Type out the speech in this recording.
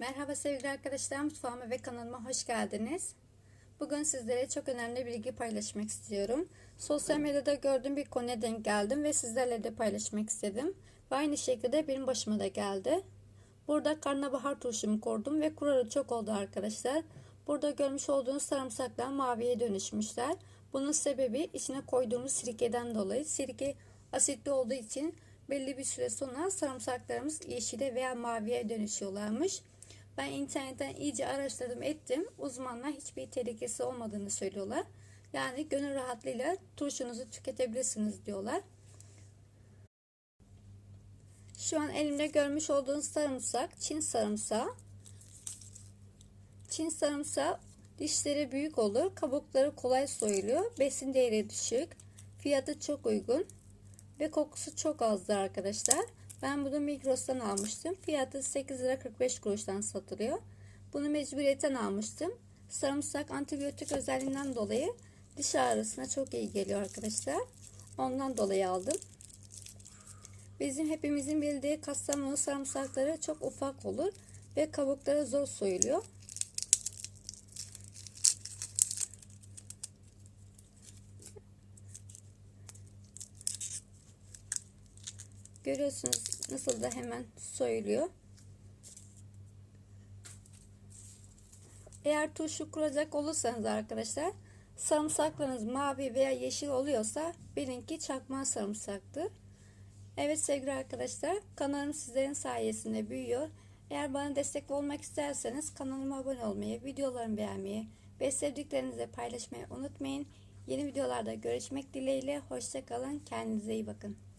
Merhaba sevgili arkadaşlar, mutfağıma ve kanalıma hoş geldiniz. Bugün sizlere çok önemli bilgi paylaşmak istiyorum. Sosyal medyada gördüğüm bir konuya denk geldim ve sizlerle de paylaşmak istedim. Ve aynı şekilde benim başıma da geldi. Burada karnabahar turşumu kurdum ve kuralı çok oldu arkadaşlar. Burada görmüş olduğunuz sarımsaklar maviye dönüşmüşler. Bunun sebebi içine koyduğumuz sirkeden dolayı. Sirke asitli olduğu için belli bir süre sonra sarımsaklarımız yeşile veya maviye dönüşüyorlarmış. Ben internetten iyice araştırdım ettim. Uzmanlar hiçbir tehlikesi olmadığını söylüyorlar. Yani gönül rahatlığıyla turşunuzu tüketebilirsiniz diyorlar. Şu an elimde görmüş olduğunuz sarımsak Çin sarımsağı. Çin sarımsağı dişleri büyük olur. Kabukları kolay soyuluyor. Besin değeri düşük. Fiyatı çok uygun. Ve kokusu çok azdır arkadaşlar. Ben bunu Migros'tan almıştım. Fiyatı 8 lira 45 kuruştan satılıyor. Bunu mecburiyetten almıştım. Sarımsak antibiyotik özelliğinden dolayı diş ağrısına çok iyi geliyor arkadaşlar. Ondan dolayı aldım. Bizim hepimizin bildiği Kastamonu sarımsakları çok ufak olur ve kabukları zor soyuluyor. Görüyorsunuz nasıl da hemen soyuluyor. Eğer turşu kuracak olursanız arkadaşlar sarımsaklarınız mavi veya yeşil oluyorsa bilin ki çakma sarımsaktır. Evet sevgili arkadaşlar kanalım sizlerin sayesinde büyüyor. Eğer bana destek olmak isterseniz kanalıma abone olmayı, videolarımı beğenmeyi ve sevdiklerinizle paylaşmayı unutmayın. Yeni videolarda görüşmek dileğiyle. Hoşçakalın. Kendinize iyi bakın.